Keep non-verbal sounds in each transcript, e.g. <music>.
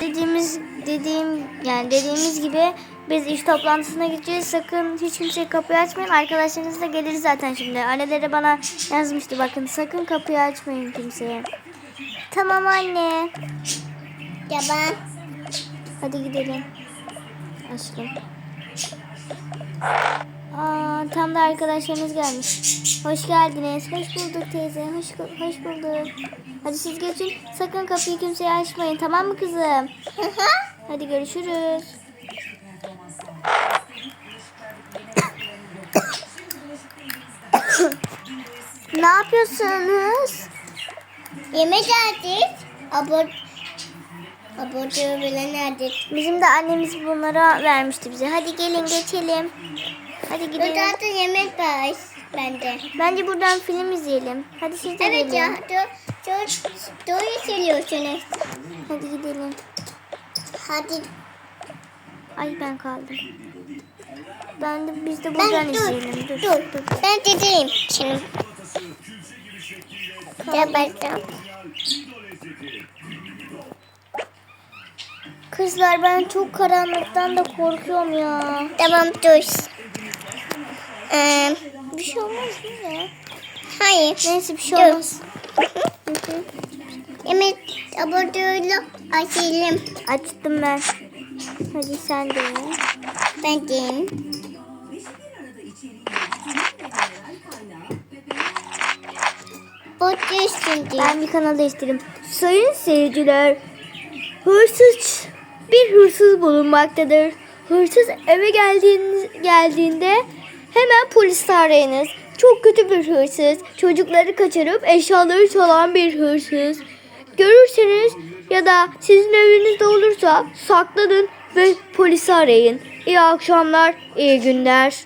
dediğimiz dediğim yani dediğimiz gibi biz iş toplantısına gideceğiz. Sakın hiç kimseye kapıyı açmayın. Arkadaşlarınız da gelir zaten şimdi. Anneleri bana yazmıştı bakın sakın kapıyı açmayın kimseye. Tamam anne. Tamam. Hadi gidelim. Aşkım. Aa, tam da arkadaşlarımız gelmiş. Hoş geldiniz. Hoş bulduk teyze. Hoş, hoş bulduk. Hadi siz geçin. Sakın kapıyı kimseye açmayın. Tamam mı kızım? <laughs> Hadi görüşürüz. ne yapıyorsunuz? Yemek geldik. Abur Abortu bile nerede? Bizim de annemiz bunlara vermişti bize. Hadi gelin geçelim. Hadi gidelim. Burada da yemek var bende. Bence buradan film izleyelim. Hadi siz de Evet gelin. ya. Do, do, doğru söylüyorsunuz. Hadi gidelim. Hadi. Ay ben kaldım. Ben de biz de buradan Ben dur. izleyelim. Dur. Dur. Ben dedeyim şimdi. Gel bakalım. Kızlar ben çok karanlıktan da korkuyorum ya. Tamam dur. Ee, Bir şey olmaz değil mi? hayır. Neyse bir şey Dur. olmaz. Yemek abortuyla açayım. Açtım ben. Hadi sen de. Ben deyim. Borcu şimdi. Ben bir kanal değiştireyim. Sayın seyirciler, hırsız bir hırsız bulunmaktadır. Hırsız eve geldiğiniz, geldiğinde hemen polisi arayınız. Çok kötü bir hırsız. Çocukları kaçırıp eşyaları çalan bir hırsız. Görürseniz ya da sizin evinizde olursa saklanın ve polisi arayın. İyi akşamlar, iyi günler.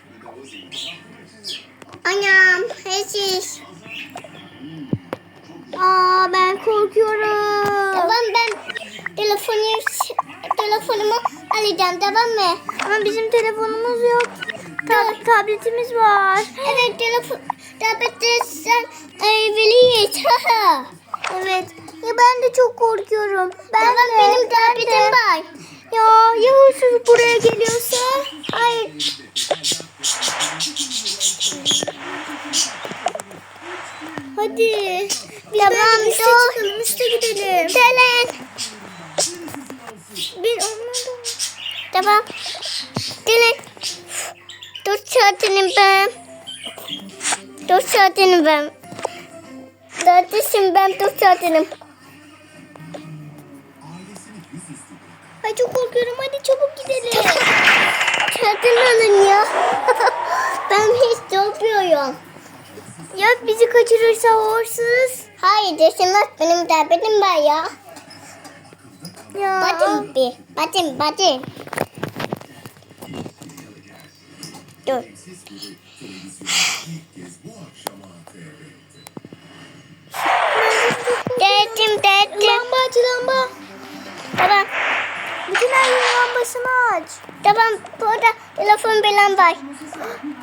Anam, hesiz. Aa ben korkuyorum. Tamam ben telefonu telefonumu alacağım tamam mı? Ama bizim telefonumuz yok. Tab- tabletimiz var. Evet telefon tablette sen evliyiz. <laughs> Evet. Ya ben de çok korkuyorum. Ben tamam de. benim ben tabletim var. Ya ya hırsız buraya geliyorsa? Hayır. Hadi. Biz Tamam, üste çıkalım, üste gidelim. Selen. Ben onlardan... Tamam. Selen. Dur saatinim ben. Dur saatinim ben. Neredesin ben dur saatinim. Ay çok korkuyorum. Hadi çabuk gidelim. Çatın alın ya. <laughs> ben hiç yapıyorum. ya bizi kaçırırsa o hırsız? Hayır desemez benim tabletim var ya. Ya. Bacım bir. Bacım bacım. Dur. Dedim dedim. Lamba aç lamba. Tamam. Bütün her yerin lambasını aç. Tamam burada telefon falan var.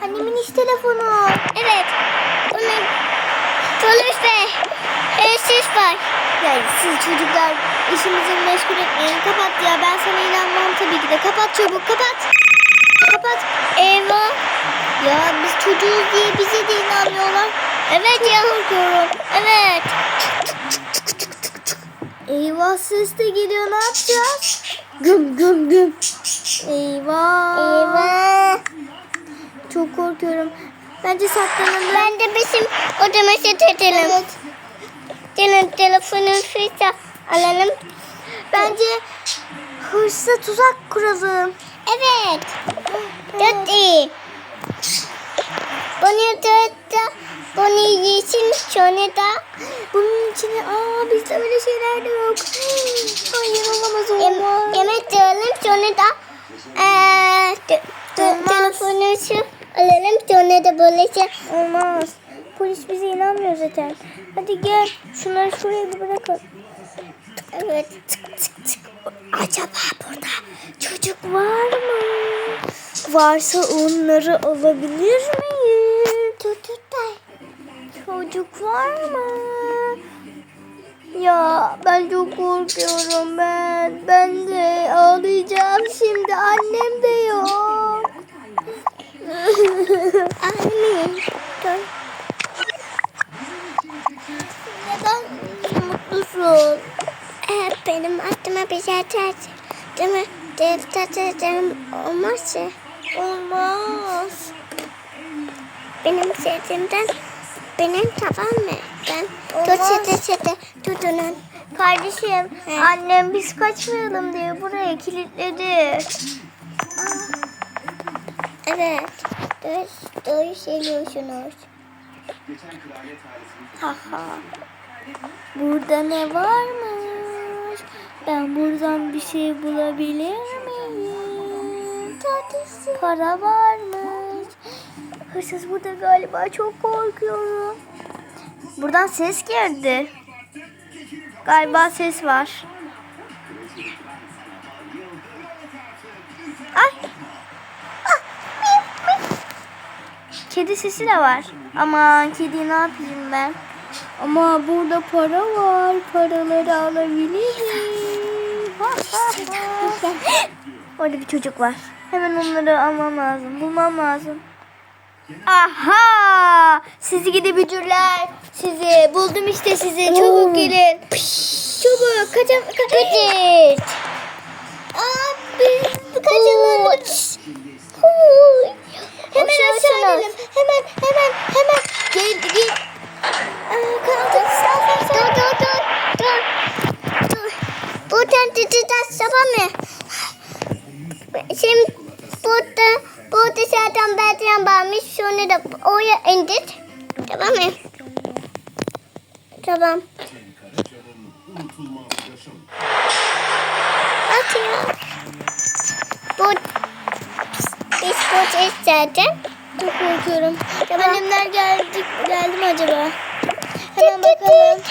Annemin iş telefonu. Evet. Bunun polis ve hırsız var. Ya siz çocuklar işimizi meşgul etmeyin. Kapat ya ben sana inanmam tabii ki de. Kapat çabuk kapat. Kapat. Eyvah. Ya biz çocuğuz diye bize de inanmıyorlar. Evet ya. Korkuyorum. Evet. Eyvah ses de geliyor ne yapacağız? Güm güm güm. Eyvah. Eyvah. Çok korkuyorum. Bence saklanalım. Ben de bizim odama set edelim. Evet. Senin telefonun fırça alalım. Bence hırsa tuzak kuralım. Evet. Dört iyi. Bunu dört da bunu yesin sonra da Bunun içine aa bizde öyle şeyler de yok. Hayır olamaz yem, olmaz. yemek de alalım sonra da eee te, te, Olmaz. telefonunuzu alalım sonra da böylece Olmaz. Polis bize inanmıyor zaten. Hadi gel. Şunları şuraya bir bırakın. evet. Acaba burada çocuk var mı? Varsa onları alabilir miyim? Tututay. Çocuk var mı? Ya ben çok korkuyorum ben. Ben de yapacağım şimdi? Annem de yok. <laughs> Anne. Dur. Neden mutlusun? Benim aklıma bir şey geldi. Değil mi? Defterlerim olmazsa Olmaz. benim sevdiğimden benim tamam mı? Ben tut çete çete tutunun. Kardeşim, He. annem biz kaçmayalım diye buraya kilitledi. Evet. Doğru, doğru söylüyorsunuz. Haha. Burada ne varmış? Ben buradan bir şey bulabilir miyim? Para varmış. Hırsız burada galiba çok korkuyorum. Buradan ses geldi. Galiba ses var. Ay. Ah. Kedi sesi de var. Aman kedi ne yapayım ben? Ama burada para var. Paraları alabilirim. <laughs> Orada bir çocuk var. Hemen onları almam lazım. Bulmam lazım. Aha! Sizi gidi bücürler. Sizi buldum işte sizi. Çabuk gelin. Çabuk kaçam ka kaçın. Abi. Huy. Hemen aşağı inelim. Hemen hemen hemen. Gel gel. Aa, kaldık. Dur dur dur dur. Dur. Buradan tutacağız tamam mı? Şimdi zaten belediyen varmış. Sonra da oraya indir. Tamam mı? Tamam. Ya. Bu buradayız zaten. Çok korkuyorum. Tamam. Annemler geldi, geldi mi acaba? Hemen bakalım.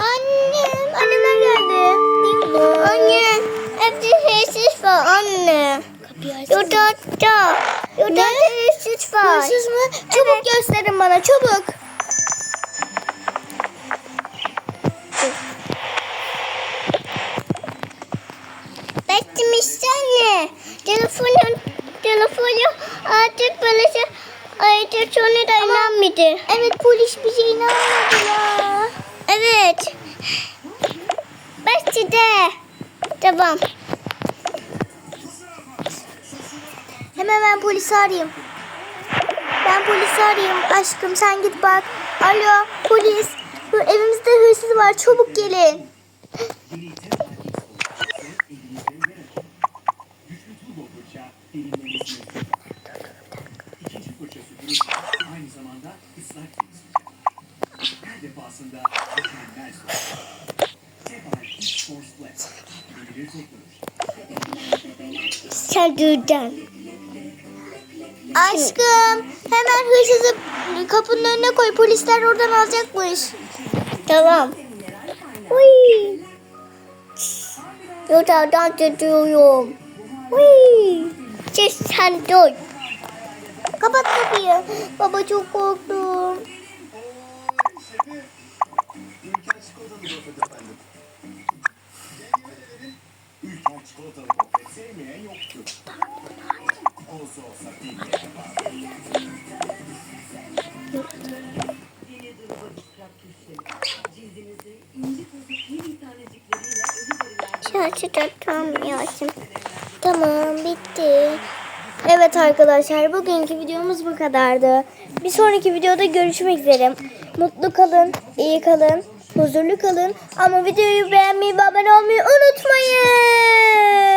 Annem, annemler geldi. Evde anne. Kapıyı aç. Yurda da. Yurda Ne? da hırsız var. Hırsız mı? Çabuk gösterin bana, çabuk. Beklemiş anne. Telefonu, telefonu artık böylece artık sonra da inanmadı. Evet, polis bize inanmadı ya. Evet. Başladı. Tamam. Hemen ben polisi arayayım. Ben polisi arayayım. Aşkım sen git bak. Alo, polis. Evimizde hırsız var, çabuk gelin. Sen. Aşkım, hemen hırsızı kapının önüne koy. Polisler oradan alacakmış. Tamam. Uy. Yurdadan tutuyorum. Uy. Siz sen dur. Kapat kapıyı. Baba çok korktum. Çikolatalı gofret sevmeyen yoktur. Olsa olsa. Şarjı da tam. Tamam, bitti. Evet arkadaşlar, bugünkü videomuz bu kadardı. Bir sonraki videoda görüşmek üzere. Mutlu kalın, iyi kalın, huzurlu kalın. Ama videoyu beğenmeyi ve abone olmayı unutmayın.